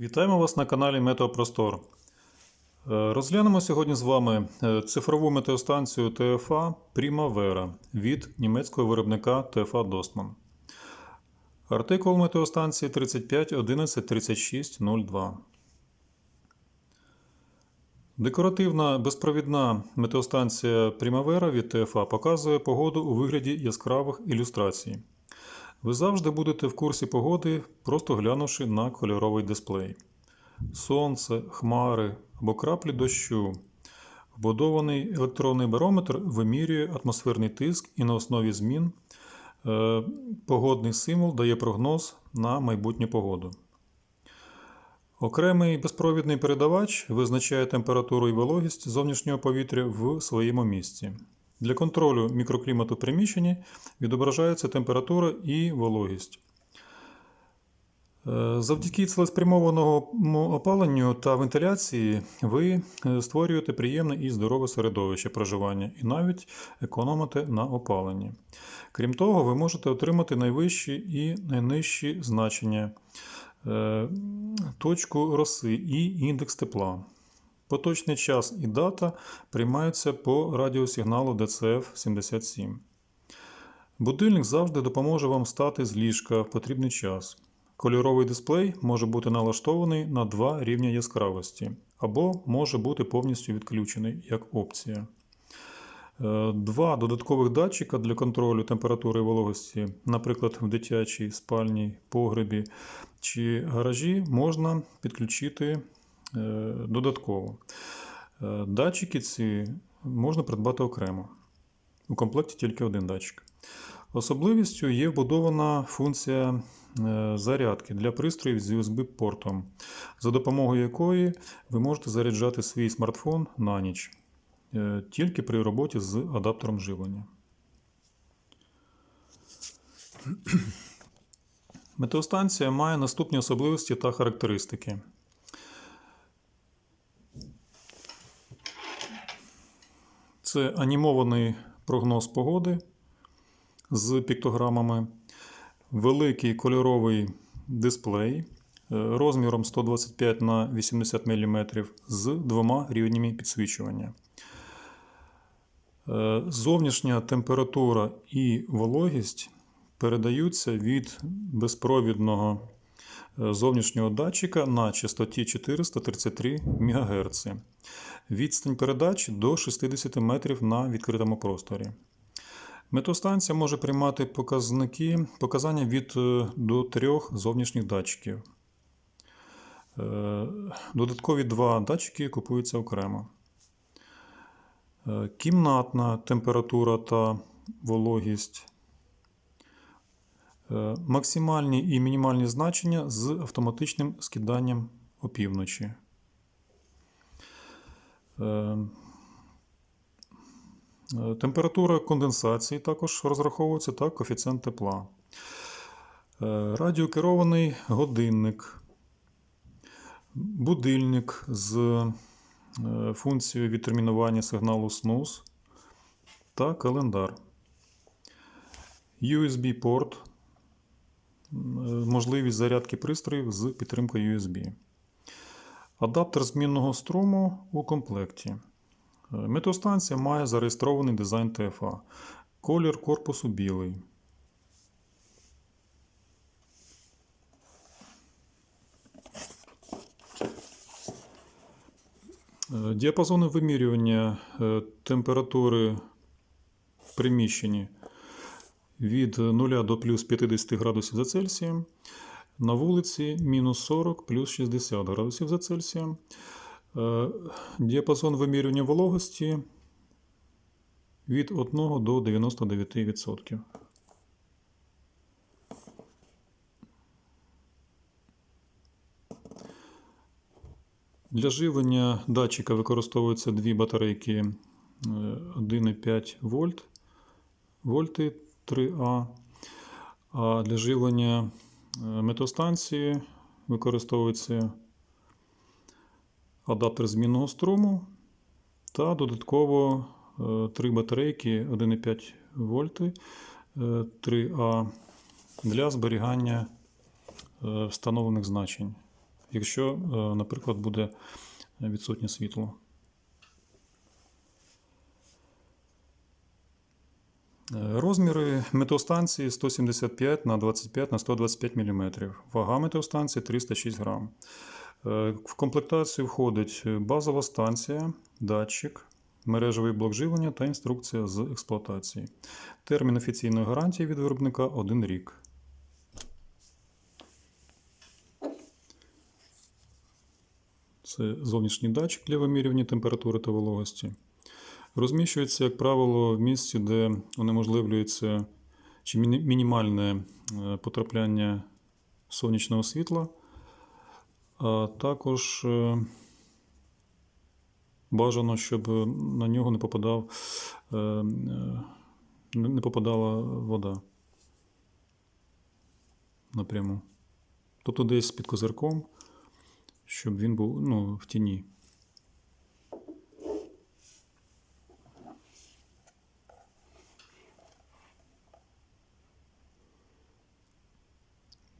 Вітаємо вас на каналі Метеопростор. Е, Розглянемо сьогодні з вами е, цифрову метеостанцію ТФА Primavera від німецького виробника ТФА Достман. Артикул метеостанції 35 11 36 02. Декоративна безпровідна метеостанція Primavera від ТФА показує погоду у вигляді яскравих ілюстрацій. Ви завжди будете в курсі погоди, просто глянувши на кольоровий дисплей. Сонце, хмари або краплі дощу. Вбудований електронний барометр вимірює атмосферний тиск і на основі змін е, погодний символ дає прогноз на майбутню погоду. Окремий безпровідний передавач визначає температуру і вологість зовнішнього повітря в своєму місці. Для контролю мікроклімату в приміщенні відображається температура і вологість. Е, Завдяки цілеспрямованому опаленню та вентиляції ви е, створюєте приємне і здорове середовище проживання і навіть економите на опаленні. Крім того, ви можете отримати найвищі і найнижчі значення, е, точку роси і індекс тепла. Поточний час і дата приймаються по радіосигналу DCF-77. Будильник завжди допоможе вам встати з ліжка в потрібний час. Кольоровий дисплей може бути налаштований на два рівня яскравості або може бути повністю відключений як опція. Е, Два додаткових датчика для контролю температури і вологості, наприклад, в дитячій спальні, погребі чи гаражі, можна підключити додатково. Е, Датчики ці можна придбати окремо. У комплекті тільки один датчик. Особливістю є вбудована функція е, зарядки для пристроїв з USB-портом, за допомогою якої ви можете заряджати свій смартфон на ніч е, тільки при роботі з адаптером живлення. Метеостанція має наступні особливості та характеристики. Це анімований прогноз погоди з піктограмами, великий кольоровий дисплей е, розміром 125 на 80 мм з двома рівнями підсвічування. Е, Зовнішня температура і вологість передаються від безпровідного зовнішнього датчика на частоті 433 МГц. Відстань передачі до 60 метрів на відкритому просторі. Метеостанція може приймати показники, показання від е, до трьох зовнішніх датчиків. Е, Додаткові два датчики купуються окремо. Е, Кімнатна температура та вологість. Е, Максимальні і мінімальні значення з автоматичним скиданням опівночі. Е, Температура конденсації також розраховується та коефіцієнт тепла. Е, Радіокерований годинник, будильник з функцією відтермінування сигналу SNOOZE та календар. USB-порт, можливість зарядки пристроїв з підтримкою USB. Адаптер змінного струму у комплекті. Метеостанція має зареєстрований дизайн ТФА. Колір корпусу білий. Е, Діапазони вимірювання е, температури в приміщенні від 0 до плюс 50 градусів за Цельсієм. На вулиці мінус 40 плюс 60 градусів за Цельсієм. Е, Діапазон вимірювання вологості від 1 до 99%. Для живлення датчика використовуються дві батарейки е, 1,5 вольт, вольти 3А. А для живлення е, метеостанції використовується адаптер змінного струму та додатково е, три батарейки 1,5 вольти 3А для зберігання е, встановлених значень якщо, е, наприклад, буде відсутнє світло. Розміри метеостанції 175 на 25 на 125 мм. Вага метеостанції 306 грам. Е, В комплектацію входить базова станція, датчик, мережевий блок живлення та інструкція з експлуатації. Термін офіційної гарантії від виробника 1 рік. Це зовнішній датчик для вимірювання температури та вологості. Розміщується, як правило, в місці, де унеможливлюється чи мінімальне е, потрапляння сонячного світла, а також е, бажано, щоб на нього не попадав, е, не попадала вода напряму. Тобто десь під козирком, щоб він був ну, в тіні.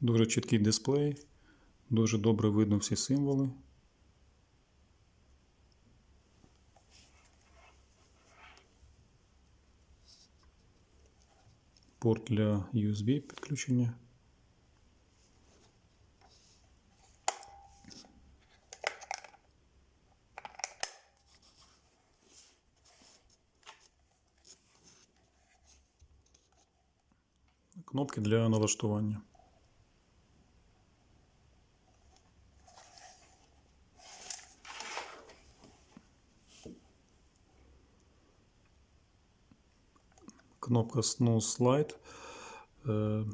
Дуже чіткий дисплей, дуже добре видно всі символи. Порт для USB підключення. Кнопки для налаштування. Кнопка Snooze Light е,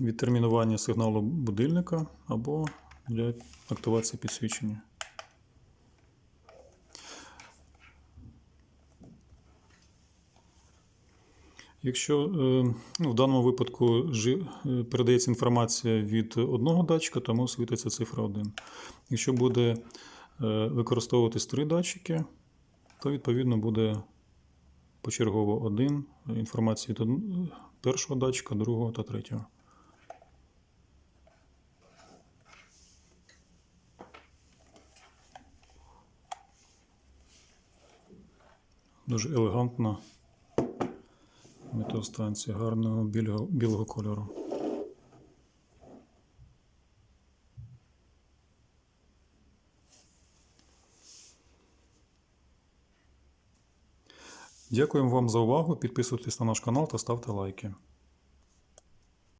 відтермінування сигналу будильника або для активації підсвічення. Якщо е, ну, в даному випадку е, передається інформація від одного датчика, тому світиться цифра 1. Якщо буде використовуватись три датчики, то відповідно буде почергово один інформації до першого датчика, другого та третього. Дуже елегантна метеостанція гарного білого, білого кольору. Дякуємо вам за увагу. Підписуйтесь на наш канал та ставте лайки.